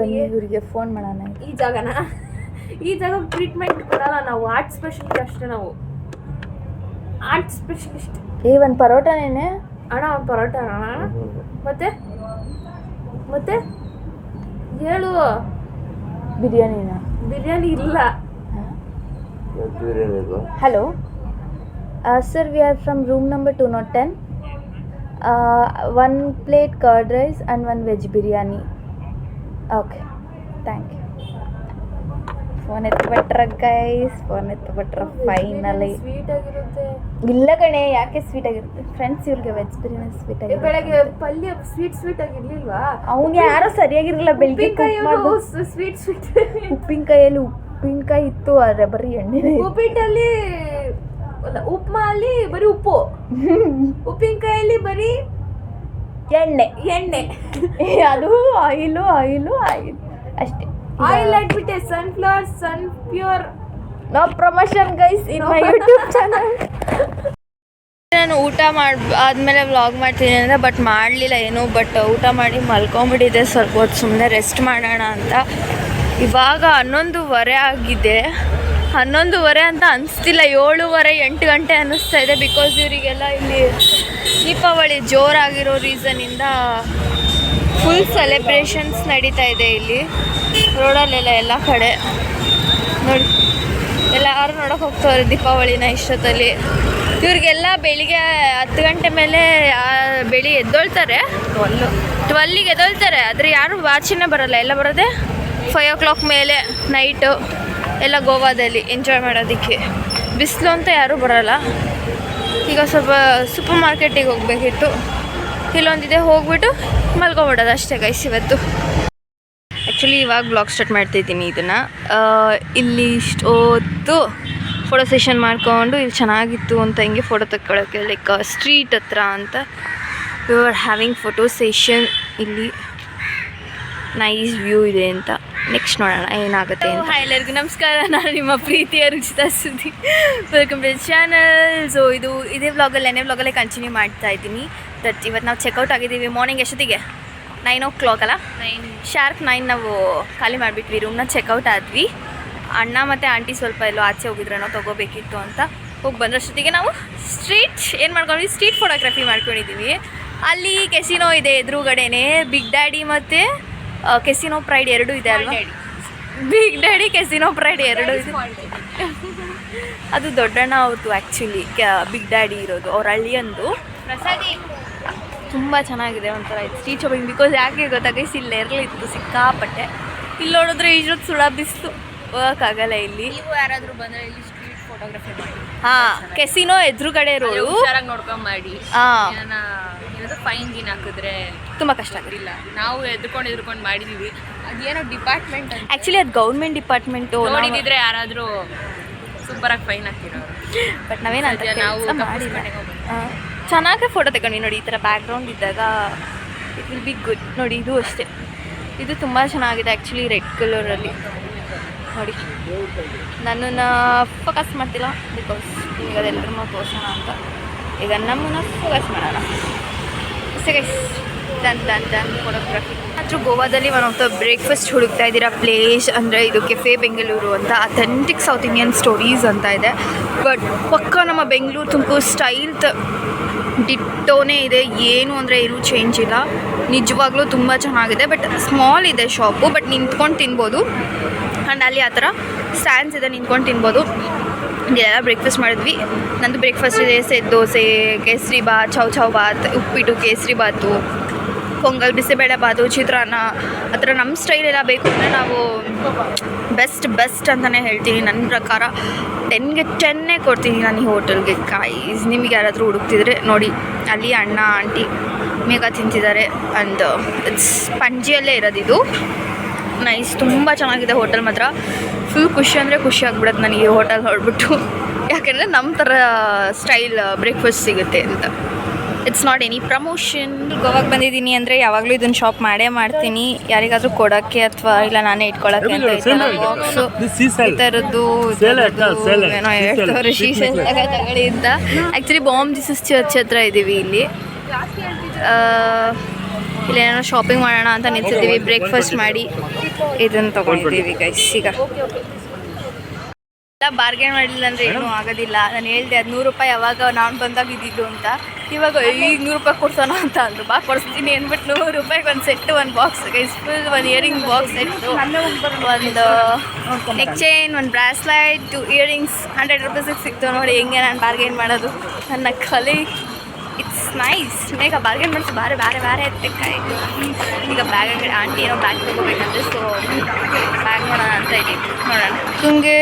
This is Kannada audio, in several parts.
ಬನ್ನಿ ಇವರಿಗೆ ಫೋನ್ ಮಾಡೋಣ. ಈ ಜಾಗನ? ಈ ಜಾಗ ಟ್ರೀಟ್ಮೆಂಟ್ ಕೊಡಲ್ಲ ನಾವು. ಆರ್ಟ್ ಸ್ಪೆಷಲಿಸ್ಟ್ ಅಷ್ಟೇ ನಾವು. ಆರ್ಟ್ ಸ್ಪೆಷಲಿಸ್ಟ್ ಈ ಒಂದು ಪರೋಟನೇನೆ ಅಣ್ಣ ಒಂದು ಪರೋಟ ಅಣ್ಣ. ಮತ್ತೆ? ಮತ್ತೆ? ಹೇಳು. ಬಿರಿಯಾನಿನ ಬಿರಿಯಾನಿ ಇಲ್ಲ. Hello sir we are from room number two not ten one plate curd rice and one veg biryani okay thank you phone ಎತ್ಬಿಟ್ರ guys phone ಎತ್ಬಿಟ್ರ ಫೈನಲಿ ಸ್ವೀಟ್ ಆಗಿರುತ್ತೆ ಇಲ್ಲ ಕಣೆ ಯಾಕೆ ಸ್ವೀಟ್ ಆಗಿರುತ್ತೆ ಫ್ರೆಂಡ್ಸ್ ಇವ್ರಿಗೆ ವೆಜ್ ಬಿರಿಯಾನಿ ಸ್ವೀಟ್ ಆಗಿ ಬೆಳಗ್ಗೆ ಪಲ್ಯ ಸ್ವೀಟ್ ಸ್ವೀಟ್ ಆಗಿರ್ಲಿಲ್ವಾ ಅವ್ನು ಯಾರೋ ಸರಿಯಾಗಿರಲಿಲ್ಲ ಬೆಳಿಗ್ಗೆ ಸ್ವೀಟ್ ಸ್ವೀಟ್ ಉಪ್ಪಿನಕಾಯಲ್ಲಿ ಉಪ್ಪಿನಕಾಯಿ ಇತ್ತು ಆದರೆ ಬರೀ ಎಣ್ಣೆ ಉಪ್ಪಿಟ್ಟಲ್ಲಿ ಉಪ್ಮಾ ಅಲ್ಲಿ ಬರೀ ಉಪ್ಪು. ಉಪ್ಪಿನಕಾಯಲ್ಲಿ ಬರೀ ಎಣ್ಣೆ. ಎಣ್ಣೆ. ಅದು ಆಯಿಲು ಆಯಿಲು ಆಯಿಲ್ ಅಷ್ಟೇ. Oil ಹಾಕ್ಬಿಟ್ಟೆ sunflower Sunpure no promotion guys in my YouTube channel ನಾನು ಊಟ ಮಾಡಿ ಆದಮೇಲೆ ವ್ಲಾಗ್ ಮಾಡ್ತೀನಿ ಅಂದರೆ ಬಟ್ ಮಾಡಲಿಲ್ಲ ಏನು ಬಟ್ ಊಟ ಮಾಡಿ ಮಲ್ಕೊಂಬಿಟ್ಟಿದ್ದೆ ಸ್ವಲ್ಪ ಹೊತ್ತು ಸುಮ್ಮನೆ ರೆಸ್ಟ್ ಮಾಡೋಣ ಅಂತ. ಇವಾಗ ಹನ್ನೊಂದುವರೆ ಆಗಿದೆ. ಹನ್ನೊಂದುವರೆ ಅಂತ ಅನಿಸ್ತಿಲ್ಲ ಏಳುವರೆ ಎಂಟು ಗಂಟೆ ಅನ್ನಿಸ್ತಾ ಇದೆ ಬಿಕಾಸ್ ಇವರಿಗೆಲ್ಲ ಇಲ್ಲಿ ದೀಪಾವಳಿ ಜೋರಾಗಿರೋ ರೀಸನಿಂದ ಫುಲ್ ಸೆಲೆಬ್ರೇಷನ್ಸ್ ನಡೀತಾ ಇದೆ ಇಲ್ಲಿ. ರೋಡಲ್ಲೆಲ್ಲ ಎಲ್ಲ ಕಡೆ. ನೋಡಿ ಎಲ್ಲರೂ ನೋಡೋಕೆ ಹೋಗ್ತವ್ರೆ ದೀಪಾವಳಿನ ಇಷ್ಟೊತ್ತಲ್ಲಿ. ಇವ್ರಿಗೆಲ್ಲ ಬೆಳಿಗ್ಗೆ ಹತ್ತು ಗಂಟೆ ಮೇಲೆ ಆ, ಬೆಳಿ ಎದ್ದೊಳ್ತಾರೆ. ಟ್ವೆಲ್ಲು ಟ್ವೆಲ್ಲಿಗೆ ಎದ್ದೊಳ್ತಾರೆ. ಆದರೆ ಯಾರು ವಾಚಿನೇ ಬರಲ್ಲ. ಎಲ್ಲ ಬರೋದೇ ಫೈವ್ ಓ ಕ್ಲಾಕ್ ಮೇಲೆ ನೈಟು ಎಲ್ಲ ಗೋವಾದಲ್ಲಿ ಎಂಜಾಯ್ ಮಾಡೋದಕ್ಕೆ. ಬಿಸಿಲು ಅಂತ ಯಾರೂ ಬರೋಲ್ಲ. ಈಗ ಸ್ವಲ್ಪ ಸೂಪರ್ ಮಾರ್ಕೆಟಿಗೆ ಹೋಗಬೇಕಿತ್ತು. ಇಲ್ಲೊಂದಿದೆ ಹೋಗ್ಬಿಟ್ಟು ಮಲ್ಕೊಬಿಡೋದು ಅಷ್ಟೇ ಗೈಸ್ ಇವತ್ತು. ಆ್ಯಕ್ಚುಲಿ ಇವಾಗ ಬ್ಲಾಗ್ ಸ್ಟಾರ್ಟ್ ಮಾಡ್ತಿದ್ದೀನಿ ಇದನ್ನು. ಇಲ್ಲಿ ಇಷ್ಟೊತ್ತು ಫೋಟೋ ಸೆಷನ್ ಮಾಡ್ಕೊಂಡು ಇಲ್ಲಿ ಚೆನ್ನಾಗಿತ್ತು ಅಂತ ಹಿಂಗೆ ಫೋಟೋ ತಗೊಳಕ್ಕೆ ಲೈಕ್ ಸ್ಟ್ರೀಟ್ ಹತ್ರ ಅಂತ you are having photo session ಇಲ್ಲಿ ನೈಸ್ ವ್ಯೂ ಇದೆ ಅಂತ. ನೆಕ್ಸ್ಟ್ ನೋಡೋಣ ಏನಾಗುತ್ತೆ ಅಂತ. ಎಲ್ಲರಿಗೂ ನಮಸ್ಕಾರ. ನಾನು ನಿಮ್ಮ ಪ್ರೀತಿಯ ರುಚಿತ ಸುದ್ದಿ. ವೆಲ್ಕಮ್ ಟು ಚಾನಲ್ ಸೊ ಇದು ಇದೇ ವ್ಲಾಗಲ್ಲಿ ಎಣ್ಣೆ ವ್ಲಾಗಲ್ಲೇ ಕಂಟಿನ್ಯೂ ಮಾಡ್ತಾ ಇದ್ದೀನಿ. ದಟ್ ಇವತ್ತು ನಾವು ಚೆಕ್ಔಟ್ ಆಗಿದ್ದೀವಿ. ಮಾರ್ನಿಂಗ್ ಎಷ್ಟೊತ್ತಿಗೆ? ನೈನ್ ಓ ಕ್ಲಾಕ್ ಅಲ್ಲ? ನೈನ್ ಶಾರ್ಪ್ ನೈನ್ ನಾವು ಖಾಲಿ ಮಾಡಿಬಿಟ್ವಿ. ರೂಮ್ನ ಚೆಕ್ಔಟ್ ಆದ್ವಿ. ಅಣ್ಣ ಮತ್ತು ಆಂಟಿ ಸ್ವಲ್ಪ ಎಲ್ಲೋ ಆಚೆ ಹೋಗಿದ್ರೇನೋ ತೊಗೋಬೇಕಿತ್ತು ಅಂತ ಹೋಗಿ ಬಂದಷ್ಟೊತ್ತಿಗೆ ನಾವು ಸ್ಟ್ರೀಟ್ ಏನು ಮಾಡ್ಕೊಂಡ್ವಿ? ಸ್ಟ್ರೀಟ್ ಫೋಟೋಗ್ರಫಿ ಮಾಡ್ಕೊಂಡಿದ್ದೀವಿ ಅಲ್ಲಿ ಕೆಸಿನೋ ಇದೆ ಎದುರುಗಡೆನೇ. ಬಿಗ್ ಡ್ಯಾಡಿ ಮತ್ತು ಕೆಸಿನೋ ಪ್ರೈಡ್ ಎರಡೂ ಇದೆ ಅಲ್ವಾ? ಬಿಗ್ ಡ್ಯಾಡಿ ಕೆಸಿನೋ ಪ್ರೈಡ್ ಎರಡೂ ಇದೆ. ಅದು ದೊಡ್ಡಣ್ಣ ಅವ್ರದ್ದು ಆ್ಯಕ್ಚುಲಿ ಬಿಗ್ ಡ್ಯಾಡಿ ಇರೋದು ಅವ್ರ ಹಳ್ಳಿಯಂದು. ತುಂಬ ಚೆನ್ನಾಗಿದೆ ಒಂಥರ ಸ್ಟ್ರೀಟ್ ಶಾಪಿಂಗ್ ಬಿಕಾಸ್ ಯಾಕೆ ಗೊತ್ತಾಗೈಸ್ ಇಲ್ಲಿ ಇರಲಿತ್ತು ಸಿಕ್ಕಾಪಟ್ಟೆ. ಇಲ್ಲಿ ನೋಡಿದ್ರೆ ಈಜೋದು ಸುಳ ಬಿಸಿಲು. ಹೋಗೋಕ್ಕಾಗಲ್ಲ ಇಲ್ಲಿ. ನೀವು ಬಂದರೆ ಇಲ್ಲಿ ಸ್ಟ್ರೀಟ್ ಫೋಟೋಗ್ರಫಿ ಮಾಡಿ. ಹಾಂ ಕೆಸಿನೋ ಎದುರುಗಡೆ ಇರೋದು ನೋಡ್ಕೊಂಡು ನೋಡ್ಕೊಂಡ್ ಮಾಡಿ ಹಾಂ. ಏನಾದ್ರು ಫೈನ್ ಗೀನ್ ಹಾಕಿದ್ರೆ ತುಂಬ ಕಷ್ಟ ಇಲ್ಲ. ನಾವು ಎದ್ಕೊಂಡು ಎದ್ಕೊಂಡು ಮಾಡಿದೀವಿ. ಅದೇನೋ ಡಿಪಾರ್ಟ್ಮೆಂಟ್ ಆ್ಯಕ್ಚುಲಿ ಅದು ಗೌರ್ಮೆಂಟ್ ಡಿಪಾರ್ಟ್ಮೆಂಟು ಯಾರಾದ್ರೂ ಸೂಪರ್ ಆಗಿ ಫೈನ್ ಹಾಕಿರೋರು ಬಟ್ ನಾವೇನು ನಾವು. ಚೆನ್ನಾಗಿ ಫೋಟೋ ತಗೊಂಡು ನೋಡಿ ಈ ಥರ ಬ್ಯಾಕ್ಗ್ರೌಂಡ್ ಇದ್ದಾಗ ಇಟ್ ವಿಲ್ ಬಿ ಗುಡ್ ನೋಡಿ ಇದು ಅಷ್ಟೇ. ಇದು ತುಂಬ ಚೆನ್ನಾಗಿದೆ ಆ್ಯಕ್ಚುಲಿ ರೆಡ್ ಕಲರಲ್ಲಿ ನೋಡಿ. ನನ್ನನ್ನು ಫೋಕಸ್ ಮಾಡ್ತಿಲ್ಲ ಬಿಕಾಸ್ ಈಗ ಅದೆಲ್ಲರೂ ಪೋಷಣ ಅಂತ. ಈಗ ನಮ್ಮನ್ನ ಫೋಕಸ್ ಮಾಡೋಣ. ಗೈಸ್ ಗೋವಾದಲ್ಲಿ ಒನ್ ಆಫ್ ದ ಬ್ರೇಕ್ಫಾಸ್ಟ್ ಹುಡುಕ್ತಾ ಇದ್ದೀರಾ ಪ್ಲೇಸ್ ಅಂದರೆ ಇದು ಕೆಫೆ ಬೆಂಗಳೂರು ಅಂತ. ಅಥೆಂಟಿಕ್ ಸೌತ್ ಇಂಡಿಯನ್ ಸ್ಟೋರೀಸ್ ಅಂತ ಇದೆ. ಬಟ್ ಪಕ್ಕ ನಮ್ಮ ಬೆಂಗಳೂರು ತುಮಕೂರು ಸ್ಟೈಲ್ ಡಿಟ್ಟೋನೇ ಇದೆ. ಏನು ಅಂದರೆ ಏನು ಚೇಂಜ್ ಇಲ್ಲ. ನಿಜವಾಗ್ಲೂ ತುಂಬ ಚೆನ್ನಾಗಿದೆ. ಬಟ್ ಸ್ಮಾಲ್ ಇದೆ ಶಾಪು ಬಟ್ ನಿಂತ್ಕೊಂಡು ತಿನ್ಬೋದು. ಆ್ಯಂಡ್ ಅಲ್ಲಿ ಆ ಥರ ಸ್ಟ್ಯಾಂಡ್ಸ್ ಇದೆ. ನಿಂತ್ಕೊಂಡು ತಿನ್ಬೋದು. ಇದೆಲ್ಲ ಬ್ರೇಕ್ಫಾಸ್ಟ್ ಮಾಡಿದ್ವಿ. ನಂದು ಬ್ರೇಕ್ಫಾಸ್ಟ್ ಇದೆ ಸೆಟ್ ದೋಸೆ, ಕೇಸರಿ ಬಾತ್ ಚೌ ಚೌ ಬಾತ್ ಉಪ್ಪಿಟ್ಟು, ಕೇಸರಿ ಬಾತು ಪೊಂಗಲ್ ಬಿಸಿಬೇಳೆ ಬಾತು ಚಿತ್ರಾನ್ನ. ಆ ಥರ ನಮ್ಮ ಸ್ಟೈಲ್ ಎಲ್ಲ ಬೇಕು ಅಂದರೆ ನಾವು ಬೆಸ್ಟ್ ಬೆಸ್ಟ್ ಅಂತಲೇ ಹೇಳ್ತೀನಿ. ನನ್ನ ಪ್ರಕಾರ ಟೆನ್ಗೆ ಟೆನ್ನೇ ಕೊಡ್ತೀನಿ ನಾನು ಈ ಹೋಟೆಲ್ಗೆ ಕಾಯಿಸ್ ನಿಮಗೆ ಯಾರಾದರೂ ಹುಡುಕ್ತಿದ್ರೆ ನೋಡಿ, ಅಲ್ಲಿ ಅಣ್ಣ, ಆಂಟಿ ಮೇಘ ತಿಂತಿದ್ದಾರೆ ಅಂಡ್ ಇಟ್ಸ್ ಪಂಜಿಯಲ್ಲೇ ಇರೋದಿದು ನೈಸ್ ತುಂಬ ಚೆನ್ನಾಗಿದೆ ಹೋಟೆಲ್ ಮಾತ್ರ. ಫುಲ್ ಖುಷಿ ಅಂದರೆ ಖುಷಿ ಆಗ್ಬಿಡತ್ತೆ ನನಗೆ ಹೋಟೆಲ್ ಹೊರಡ್ಬಿಟ್ಟು ಯಾಕೆಂದರೆ ನಮ್ಮ ಥರ ಸ್ಟೈಲ್ ಬ್ರೇಕ್ಫಾಸ್ಟ್ ಸಿಗುತ್ತೆ ಅಂತ. ಇಟ್ಸ್ ನಾಟ್ ಎನಿ ಪ್ರಮೋಷನ್ ಗೋವಾಗೆ ಬಂದಿದ್ದೀನಿ ಅಂದರೆ ಯಾವಾಗಲೂ ಇದನ್ನು ಶಾಪ್ ಮಾಡೇ ಮಾಡ್ತೀನಿ. ಯಾರಿಗಾದರೂ ಕೊಡೋಕ್ಕೆ ಅಥವಾ ಇಲ್ಲ ನಾನೇ ಇಟ್ಕೊಳ್ಳೋಕ್ಕೆ ಅಂತ ಬಾಕ್ಸು ಈ ಥರದ್ದು ಏನೋ ತಗೊಳ್ಳಿ ಅಂತ. ಆ್ಯಕ್ಚುಲಿ ಬಾಂಬ್ ಜೀಸಸ್ ಚರ್ಚ್ ಹತ್ರ ಇದ್ದೀವಿ ಇಲ್ಲಿ. ಇಲ್ಲೇನೋ ಶಾಪಿಂಗ್ ಮಾಡೋಣ ಅಂತ ನಿಂತಿದ್ದೀವಿ. ಬ್ರೇಕ್ಫಾಸ್ಟ್ ಮಾಡಿ ಇದನ್ನು ತೊಗೊಂಡಿದ್ದೀವಿ ಗೈಸ್ ಈಗ ಎಲ್ಲ ಬಾರ್ಗೇನ್ ಮಾಡಿಲ್ಲ ಅಂದರೆ ಏನೂ ಆಗೋದಿಲ್ಲ. ನಾನು ಹೇಳಿದೆ ಅದು ನೂರು ರೂಪಾಯಿ ಯಾವಾಗ ನಾನು ಬಂದಾಗ ಇದ್ದಿದ್ದು ಅಂತ. ಇವಾಗ ಈಗ ನೂರು ರೂಪಾಯಿ ಕೊಡ್ಸೋಣ ಅಂತ ಅಂದರು. ಬಾ ಕೊಡಿಸ್ತೀನಿ ಅಂದ್ಬಿಟ್ಟು ನೂರು ರೂಪಾಯಿಗೆ ಒಂದು ಸೆಟ್ಟು ಒಂದು ಬಾಕ್ಸ್ ಗೈಸ್ ಫುಲ್ ಒಂದು ಇಯರಿಂಗ್ ಬಾಕ್ಸ್ ಸೆಟ್ಟು ಒಂದು ನೆಕ್ ಚೈನ್ ಒಂದು ಬ್ರಾಸ್ಲೈಟ್ ಟು ಇಯರಿಂಗ್ಸ್ ಹಂಡ್ರೆಡ್ ರುಪೀಸಿಗೆ ಸಿಕ್ತು ನೋಡಿ ಹೆಂಗೆ ನಾನು ಬಾರ್ಗೇನ್ ಮಾಡೋದು. ನನ್ನ ಕಲಿ ಇಟ್ಸ್ ನೈಸ್ ಈಗ ಬಾರ್ಗೇನ್ ಮಾಡಿಸಿ ಬೇರೆ ಬೇರೆ ಬೇರೆ ಎತ್ತಕ್ಕಾಯ್ತು ಈಗ ಬ್ಯಾಗ್ ಆಂಟಿ ಏನೋ ಬ್ಯಾಗ್ ತೊಗೋಬೇಕಂದ್ರೆ ಸೊ ಬ್ಯಾಗ್ ನೋಡೋಣ ಅಂತ ಇದ್ದೀವಿ. ನೋಡೋಣ. ನಿಮಗೆ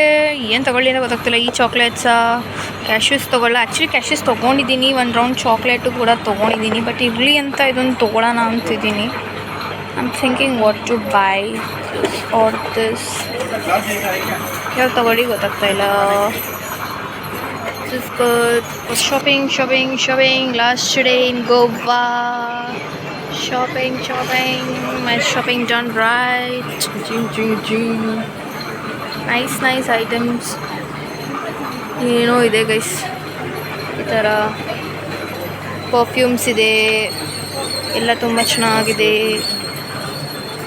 ಏನು ತೊಗೊಳ್ಳಿ ಅಂತ ಗೊತ್ತಾಗ್ತಿಲ್ಲ, ಈ ಚಾಕ್ಲೇಟ್ಸಾ ಕ್ಯಾಶ್ಯೂಸ್ ತೊಗೊಳ್ಳ. ಆ್ಯಕ್ಚುಲಿ ಕ್ಯಾಶ್ಯೂಸ್ ತೊಗೊಂಡಿದ್ದೀನಿ, ಒಂದು ರೌಂಡ್ ಚಾಕ್ಲೇಟು ಕೂಡ ತೊಗೊಂಡಿದ್ದೀನಿ ಬಟ್ ಇರಲಿ ಅಂತ ಇದೊಂದು ತೊಗೊಳ್ಳೋಣ ಅಂತಿದ್ದೀನಿ. I am thinking what to buy or this ಯಾವ ತೊಗೊಳ್ಳಿ ಗೊತ್ತಾಗ್ತಾ ಇಲ್ಲ. Is good. Was Shopping, shopping, shopping. Last day in Goa. Shopping, shopping. My shopping done right. Jing, jing, jing. Nice, nice items. ಏನೋ ಇದೆ ಗೈಸ್ ಈ ಥರ ಪರ್ಫ್ಯೂಮ್ಸ್ ಇದೆ ಎಲ್ಲ ತುಂಬ ಚೆನ್ನಾಗಿದೆ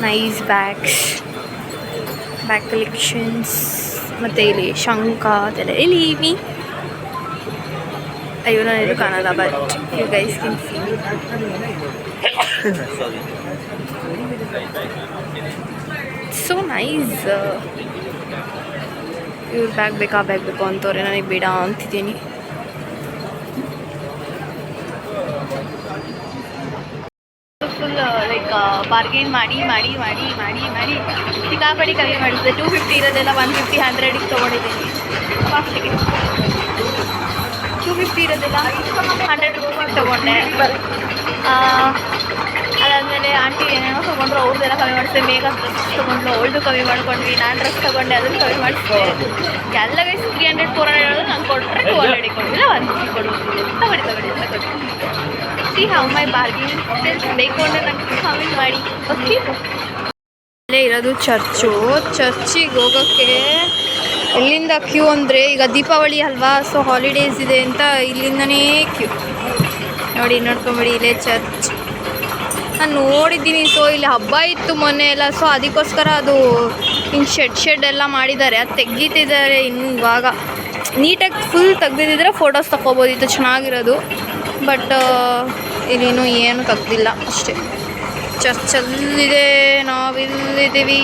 ನೈಸ್ ಬ್ಯಾಗ್ಸ್ ಬ್ಯಾಗ್ ಕಲೆಕ್ಷನ್ಸ್ ಮತ್ತು ಇಲ್ಲಿ ಶಂಕ ಅದೆಲ್ಲ ಇಲ್ಲಿ ಅಯ್ಯೋ ನಾನು ಇದು ಕಾಣಲ್ಲ but you guys can see so nice ಇವ್ರ ಬ್ಯಾಗ್ ಬೇಕಾ ಬ್ಯಾಗ್ ಬೇಕು ಅಂತವ್ರೆ ನನಗೆ ಬೇಡ ಅಂತಿದ್ದೀನಿ ಫುಲ್ ಲೈಕ್ ಬಾರ್ಗೇನ್ ಮಾಡಿ ಮಾಡಿ ಮಾಡಿ ಮಾಡಿ ಮಾಡಿ ಸಿಕ್ಕಾಪಡಿ ಕಮ್ಮಿ ಮಾಡಿದ್ದೆ ಟೂ ಫಿಫ್ಟಿ ಇರೋದೆಲ್ಲ ಒನ್ ಫಿಫ್ಟಿ ಹಂಡ್ರೆಡಿಗೆ ತೊಗೊಂಡಿದ್ದೀನಿ ಟೂ ಫಿಫ್ಟಿ ಇರೋದಿಲ್ಲ. ಹಂಡ್ರೆಡ್ ರುಪೀಸ್ ತೊಗೊಂಡೆ. ಅದಾದಮೇಲೆ ಆಂಟಿ ಏನೇನೋ ತೊಗೊಂಡ್ರು ಅವ್ರದ್ದೆಲ್ಲ ಕಮ್ಮಿ ಮಾಡಿಸಿದೆ. ಮೇಕಪ್ ಡ್ರೆಸ್ ತೊಗೊಂಡ್ರು ಅವಳದು ಕಮ್ಮಿ ಮಾಡ್ಕೊಂಡ್ವಿ. ನಾನು ಡ್ರೆಸ್ ತೊಗೊಂಡೆ, ಅದನ್ನು ಕಮ್ಮಿ ಮಾಡಿಸಿದೆ. ಎಲ್ಲ guys three hundred four hundred ಹೇಳೋದು ನಂಗೆ ಕೊಟ್ಟರೆ ಟೂ ಹಂಡ್ರೆಡ್ ಕೊಡ್ತಿಲ್ಲ ಒನ್ ಫಿಫ್ಟಿ ಕೊಡ್ಬೋದು ತಗೊಳ್ಳಿ ತಗೊಳ್ಳಿ ಕೊಡಿ ಸಿ ಹೌ ಮೈ ಬಾರ್ಗಿಂಗ್ ಬೇಕು ಅಂದರೆ ನಂಗೆ ಕಮ್ಮಿ ಮಾಡಿ. ಓಕೆ ಅಲ್ಲೇ ಇರೋದು ಚರ್ಚು ಚರ್ಚಿಗೆ ಹೋಗೋಕ್ಕೆ ಎಲ್ಲಿಂದ ಕ್ಯೂ ಅಂದರೆ ಈಗ ದೀಪಾವಳಿ ಅಲ್ವಾ? ಸೊ ಹಾಲಿಡೇಸ್ ಇದೆ ಅಂತ ಇಲ್ಲಿಂದನೇ ಕ್ಯೂ ನೋಡಿ, ನೋಡ್ಕೊಂಬಿಡಿ, ಇಲ್ಲೇ ಚರ್ಚ್ ನಾನು ನೋಡಿದ್ದೀನಿ ಸೊ ಇಲ್ಲಿ ಹಬ್ಬ ಇತ್ತು ಮೊನ್ನೆ ಎಲ್ಲ. ಸೊ ಅದಕ್ಕೋಸ್ಕರ ಅದು ಹಿಂಗೆ ಶೆಡ್ ಶೆಡ್ ಎಲ್ಲ ಮಾಡಿದ್ದಾರೆ. ಅದು ತೆಗೀತಿದ್ದಾರೆ ಇನ್ನು ಇವಾಗ. ನೀಟಾಗಿ ಫುಲ್ ತೆಗ್ದಿದ್ದಿದ್ರೆ ಫೋಟೋಸ್ ತಗೋಬೋದಿತ್ತು ಚೆನ್ನಾಗಿರೋದು. ಬಟ್ ಇಲ್ಲಿನೂ ಏನು ತೆಗ್ದಿಲ್ಲ ಅಷ್ಟೇ. ಚರ್ಚಲ್ಲಿದೆ ನಾವಿಲ್ಲಿದ್ದೀವಿ.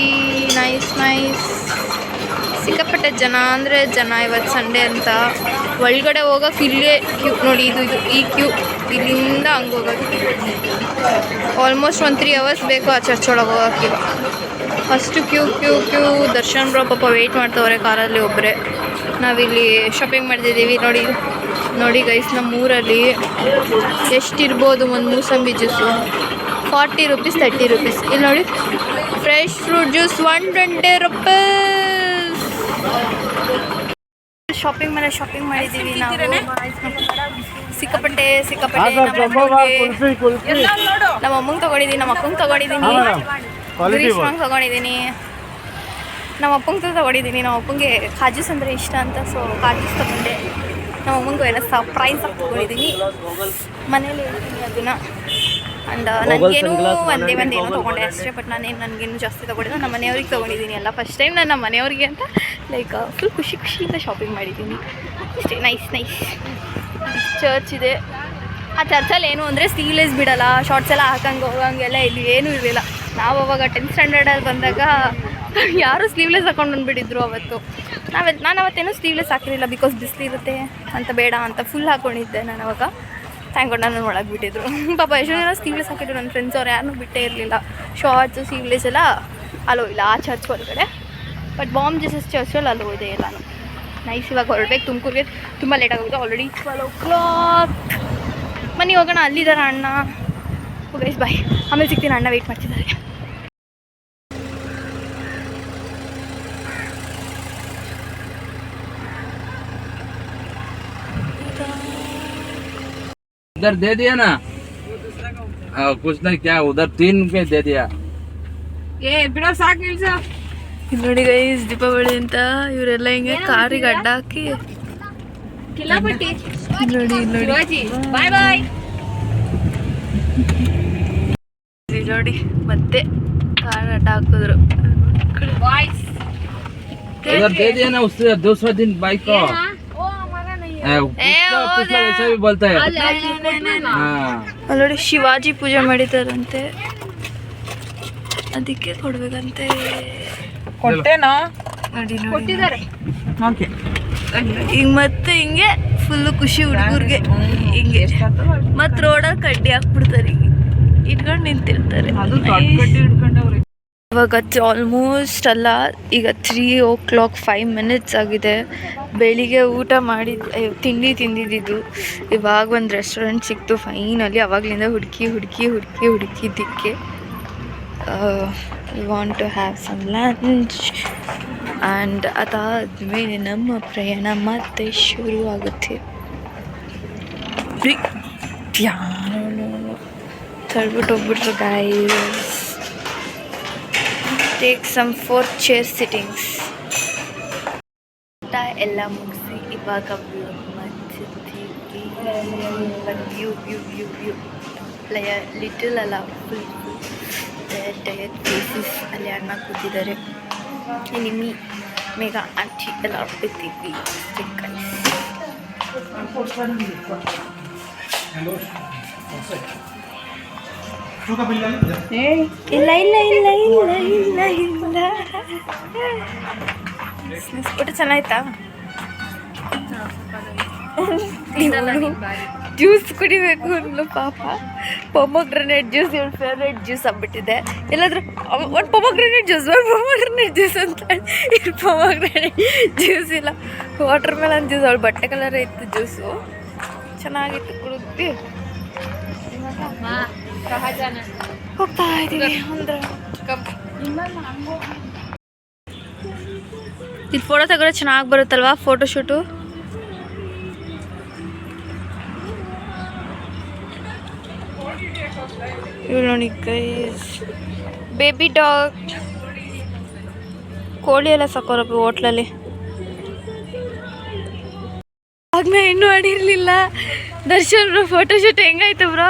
ನೈಸ್ ನೈಸ್ ಸಿಕ್ಕಾಪಟ್ಟೆ ಜನ ಅಂದರೆ ಜನ ಇವತ್ತು ಸಂಡೇ ಅಂತ. ಒಳಗಡೆ ಹೋಗೋಕೆ ಇಲ್ಲೇ ಕ್ಯೂ ನೋಡಿ ಇದು ಇದು ಈ ಕ್ಯೂ ಇಲ್ಲಿಂದ ಹಂಗೆ ಹೋಗೋದು. ಆಲ್ಮೋಸ್ಟ್ ಒಂದು ತ್ರೀ ಅವರ್ಸ್ ಬೇಕು ಆ ಚರ್ಚ್ ಒಳಗೆ ಹೋಗೋಕ್ಕಿಲ್ಲ first queue queue queue Darshan bro ಪಾಪ ವೆಯ್ಟ್ ಮಾಡ್ತಾವ್ರೆ ಕಾರಲ್ಲಿ ಒಬ್ಬರೇ ನಾವಿಲ್ಲಿ ಶಾಪಿಂಗ್ ಮಾಡ್ತಿದ್ದೀವಿ. ನೋಡಿ ನೋಡಿ ಗೈಸ್ ನಮ್ಮ ಊರಲ್ಲಿ ಎಷ್ಟಿರ್ಬೋದು ಒಂದು ಮೂಸಂಬಿ juice forty rupees thirty rupees ಇಲ್ಲಿ ನೋಡಿ fresh fruit juice one twenty rupees shopping ಮೇಲೆ ಶಾಪಿಂಗ್ ಮಾಡಿದ್ದೀವಿ ನಾವು. ಸಿಕ್ಕಾಪಟ್ಟೆ ಸಿಕ್ಕಾಪಟ್ಟೆ ನಮ್ಮ ಅಮ್ಮಂಗೆ ತಗೊಂಡಿದ್ದೀನಿ ನಮ್ಮ ಅಕ್ಕಂಗೆ ತಗೊಂಡಿದ್ದೀನಿ ಗ್ರೀಷ್ಮಂಗೆ ತೊಗೊಂಡಿದ್ದೀನಿ ನಮ್ಮ ಅಪ್ಪಂಗೆ ತಗೊಂಡಿದ್ದೀನಿ ನಮ್ಮ ಅಪ್ಪಂಗೆ ಕಾಜೂಸ್ ಅಂದರೆ ಇಷ್ಟ ಅಂತ ಸೊ ಕಾಜೂಸ್ ತಗೊಂಡೆ. ನಮ್ಮ ಅಮ್ಮಂಗೂ ಎಲ್ಲ ಸರ್ಪ್ರೈಸ್ ಆಗಿ ತಗೊಂಡಿದ್ದೀನಿ ಮನೇಲಿ ಅದನ್ನು. ಆ್ಯಂಡ್ ನನಗೇನು ಒಂದೇ ಒಂದು ಏನೋ ತೊಗೊಂಡೆ ಅಷ್ಟೇ ಬಟ್ ನಾನೇನು ನನಗೇನು ಜಾಸ್ತಿ ತೊಗೊಂಡಿಲ್ಲ ನಮ್ಮ ಮನೆಯವ್ರಿಗೆ ತೊಗೊಂಡಿದ್ದೀನಿ ಎಲ್ಲ ಫಸ್ಟ್ ಟೈಮ್ ನಾನು ನಮ್ಮ ಮನೆಯವ್ರಿಗೆ ಅಂತ ಲೈಕ್ ಫುಲ್ ಖುಷಿ ಖುಷಿಯಿಂದ ಶಾಪಿಂಗ್ ಮಾಡಿದ್ದೀನಿ. ಅಷ್ಟೇ ನೈಸ್ ನೈಸ್ ಚರ್ಚ್ ಇದೆ. ಆ ಚರ್ಚಲ್ಲಿ ಏನು ಅಂದರೆ ಸ್ಲೀವ್ಲೆಸ್ ಬಿಡಲ್ಲ ಶಾರ್ಟ್ಸ್ ಎಲ್ಲ ಹಾಕಂಗೆ ಹೋಗಂಗೆಲ್ಲ ಇಲ್ಲಿ ಏನೂ ಇರಲಿಲ್ಲ. ನಾವು ಅವಾಗ ಟೆಂತ್ ಸ್ಟ್ಯಾಂಡರ್ಡಲ್ಲಿ ಬಂದಾಗ ಯಾರು ಸ್ಲೀವ್ಲೆಸ್ ಹಾಕೊಂಡು ಬಂದುಬಿಟ್ಟಿದ್ರು ಅವತ್ತು. ನಾವೆ ನಾನು ಅವತ್ತೇನು ಸ್ಲೀವ್ಲೆಸ್ ಹಾಕಿರಲಿಲ್ಲ ಬಿಕಾಸ್ ಬಿಸಿಲಿರುತ್ತೆ ಅಂತ ಬೇಡ ಅಂತ ಫುಲ್ ಹಾಕ್ಕೊಂಡಿದ್ದೆ ನಾನು ಅವಾಗ. ಥ್ಯಾಂಕ್ ಗಾಡ್ ನನ್ನ ಒಳಗೆ ಬಿಟ್ಟಿದ್ರು. ಪಾಪ ಎಷ್ಟು ಜನ ಸ್ಲೀವ್ಲೆಸ್ ಹಾಕಿದ್ರು ನನ್ನ ಫ್ರೆಂಡ್ಸ್ ಅವ್ರು ಯಾರನ್ನೂ ಬಿಟ್ಟೇ ಇರಲಿಲ್ಲ. ಶಾರ್ಟ್ಸು ಸೀವ್ಲೆಸ್ ಎಲ್ಲ ಅಲ್ಲೋ ಇಲ್ಲ, ಆ ಚರ್ಚ್ ಒಳಗಡೆ. ಬಟ್ ಬಾಂಬ್ ಜೀಸಸ್ ಚರ್ಚಲ್ಲಿ ಅಲೋ ಇದೆ ಎಲ್ಲಾನು. ನೈಸ್ ಇವಾಗ ಹೊರಡ್ಬೇಕು, ತುಮಕೂರಿಗೆ ತುಂಬ ಲೇಟ್ ಆಗೋದು ಆಲ್ರೆಡಿ ಟ್ವೆಲ್ ಓ ಕ್ಲಾಕ್ ಮನೆ ಹೋಗೋಣ ಅಲ್ಲಿದ್ದಾರೆ ಅಣ್ಣ. ಗೈಸ್ ಬಾಯ್ ಆಮೇಲೆ ಸಿಗ್ತೀನಿ, ಅಣ್ಣ ವೆಯ್ಟ್ ಮಾಡ್ತಿದ್ದಾರೆ. उधर दे दिया ना हाँ, कुछ नहीं क्या उधर तीन के दे दिया ಏ ಬಿಡೋ ಸಾಕು ನಿಲ್ಸ ಇಲ್ಲಿ ನೋಡಿ ಗೈಸ್ ದೀಪಾವಳಿ ಅಂತ ಇವರೆಲ್ಲ ಹಿಂಗೆ ಕಾರಿಗೆ ಅಡ್ಡ ಹಾಕಿ ಕಿಲಾಪಟ್ಟಿ ಇಲ್ಲಿ ನೋಡಿ ಇಲ್ಲಿ ನೋಡಿ ಶಿವಾಜಿ ಬಾಯ್ ಬಾಯ್ ಈಗ ನೋಡಿ ಮತ್ತೆ ಕಾರ್ ಅಡ್ಡ ಹಾಕಿದ್ರು उधर दे दिया ना उससे दूसरा दिन बाइक ಅಲ್ಲೋಡಿ ಶಿವಾಜಿ ಪೂಜೆ ಮಾಡಿದಾರಂತೆ ಅದಕ್ಕೆ ಕೊಡ್ಬೇಕಂತೆ. ನೋಡಿ ಕೊಟ್ಟಿದ್ದಾರೆ. ಓಕೆ. ಈಗ ಮತ್ತೆ ಹಿಂಗೆ ಫುಲ್ಲು ಖುಷಿ ಹುಡುಗರ್ಗೆ ಹಿಂಗೆ. ಮತ್ತೆ ರೋಡಲ್ಲಿ ಕಡ್ಡಿ ಹಾಕ್ಬಿಡ್ತಾರೆ ಹಿಂಗೆ ಇಟ್ಕೊಂಡು ನಿಂತಿರ್ತಾರೆ. ಇವಾಗ ಆಲ್ಮೋಸ್ಟ್ ಅಲ್ಲ ಈಗ three o'clock five minutes ಆಗಿದೆ. ಬೆಳಿಗ್ಗೆ ಊಟ ಮಾಡಿ ಅಯ್ಯೋ, ತಿಂಡಿ ತಿಂದಿದ್ದು. ಇವಾಗ ಒಂದು ರೆಸ್ಟೋರೆಂಟ್ ಸಿಕ್ತು ಫೈನಲಿ ಅವಾಗಲಿಂದ ಹುಡುಕಿ ಹುಡುಕಿ ಹುಡುಕಿ ಹುಡುಕಿದ್ದಕ್ಕೆ we want to have some lunch and ಅದಾದಮೇಲೆ ನಮ್ಮ ಪ್ರಯಾಣ ಮತ್ತೆ ಶುರು ಆಗುತ್ತೆ ತಳ್ಬಿಟ್ಟು ಹೋಗ್ಬಿಟ್ರು guys take some four chair sittings ಊಟ ಎಲ್ಲ ಮುಗಿಸಿ ಇವಾಗ ಬ್ಲಾಗ್ ಮಾಡ್ತಿದ್ದೀವಿ ವ್ಯೂ ವ್ಯೂ ವ್ಯೂ ವ್ಯೂ ಲಯ ಲಿಟಲ್ ಅಲ್ಲ ಫುಲ್ ಟಯರ್ ಟಯರ್ ಪ್ಲೇಸಸ್ ಅಲ್ಲಿ ಅಣ್ಣ ಕೂತಿದ್ದಾರೆ. ನಿಮ್ಮಿ ಮೇಘ ಆಂಟಿ ಎಲ್ಲ ಬಿದ್ದೀವಿ ಇಲ್ಲ ಇಲ್ಲ ಇಲ್ಲ ಇಲ್ಲ ಇಲ್ಲ ಇಲ್ಲ. ಊಟ ಚೆನ್ನಾಯ್ತಾ? ಜ್ಯೂಸ್ ಕುಡಿಬೇಕು ಅಂದ್ಲು ಪಾಪ. ಪೊಮೊಗ್ರನೇಟ್ ಜ್ಯೂಸ್ ಇವಳು ಫೇವ್ರೇಟ್ ಜ್ಯೂಸ್ ಆಗ್ಬಿಟ್ಟಿದೆ. ಎಲ್ಲಾದ್ರೂ ಒಂದು ಪೊಮೊಗ್ರನೇಟ್ ಜ್ಯೂಸ್ ಒಂದು ಪೊಮೊಗ್ರನೇಟ್ ಜ್ಯೂಸ್ ಅಂತ. ಇಲ್ಲಿ ಪೊಮೊಗ್ರನೇಟ್ ಜ್ಯೂಸ್ ಇಲ್ಲ. ವಾಟರ್ ಮೆಲನ್ ಜ್ಯೂಸ್ ಅವಳು ಬಟ್ಟೆ ಕಲರ್ ಇತ್ತು ಜ್ಯೂಸು ಚೆನ್ನಾಗಿತ್ತು, ಕುಡಿದ್ವಿ. ಹೋಗ್ತಾ ಅಂದ್ರೆ. ಇದು ಫೋಟೋ ತಗೊಂಡ್ರೆ ಚೆನ್ನಾಗಿ ಬರುತ್ತಲ್ವಾ ಫೋಟೋ ಶೂಟು ಇವ್ರು ನೋಡಿ ಬೇಬಿ ಡಾಗ್ ಕೋಳಿ ಎಲ್ಲ ಸಾಕೋರಪ್ಪ ಹೋಟ್ಲಲ್ಲಿ. ಆಗ ಇನ್ನೂ ಆಡಿರ್ಲಿಲ್ಲ ದರ್ಶನ್ ಫೋಟೋಶೂಟ್ ಫೋಟೋ ಶೂಟ್ ಹೆಂಗಾಯ್ತು ಬ್ರೋ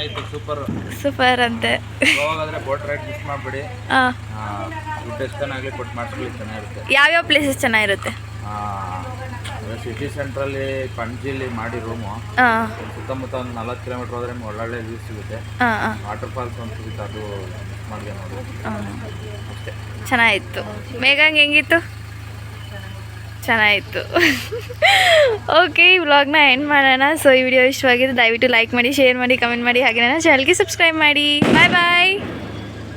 ಚೆನ್ನಾಗಿತ್ತು ಸೂಪರ್ ಸೂಪರ್ ಅಂತೆ. ಹೋಗಾದ್ರೆ ಬೋಟ್ ರೈಡ್ ಮಿಸ್ ಮಾಡ್ಬಿಡಿ. ದುಡ್ಡು ಚೆನ್ನಾಗಿ ಕೊಟ್ಟು ಮಾಡ್ಕೊಳ್ಳಿ ಚೆನ್ನಾಗಿರುತ್ತೆ. ಯಾವ್ಯಾವ ಪ್ಲೇಸಸ್ ಚೆನ್ನಾಗಿರುತ್ತೆ? ಸಿಟಿ ಸೆಂಟ್ರಲ್ಲಿ ಪಣಜಿಲಿ ಮಾಡಿ ರೂಮು ಸುತ್ತಮುತ್ತ ಒಂದು ನಲ್ವತ್ತು ಕಿಲೋಮೀಟರ್ ಹೋದ್ರೆ ನಿಮ್ಗೆ ಒಳ್ಳೊಳ್ಳೆ ವ್ಯೂ ಸಿಗುತ್ತೆ. ವಾಟರ್ ಫಾಲ್ಸ್ ಒಂದು ಸಿಗುತ್ತೆ ಅದು ಮಾಡಿದೆ ನೋಡಿ. ಅಷ್ಟೇ. ಚೆನ್ನಾಗಿತ್ತು. ಮೇಘಂಗೆ ಹೆಂಗಿತ್ತು? ಚೆನ್ನಾಗಿತ್ತು. ಓಕೆ ಈ ವ್ಲಾಗ್ನ ಎಂಡ್ ಮಾಡೋಣ. ಸೊ ಈ ವಿಡಿಯೋ ಇಷ್ಟವಾಗಿದೆ ದಯವಿಟ್ಟು ಲೈಕ್ ಮಾಡಿ ಶೇರ್ ಮಾಡಿ ಕಮೆಂಟ್ ಮಾಡಿ ಹಾಗೆ ನನ್ನ ಚಾನಲ್ಗೆ ಸಬ್ಸ್ಕ್ರೈಬ್ ಮಾಡಿ. ಬಾಯ್ ಬಾಯ್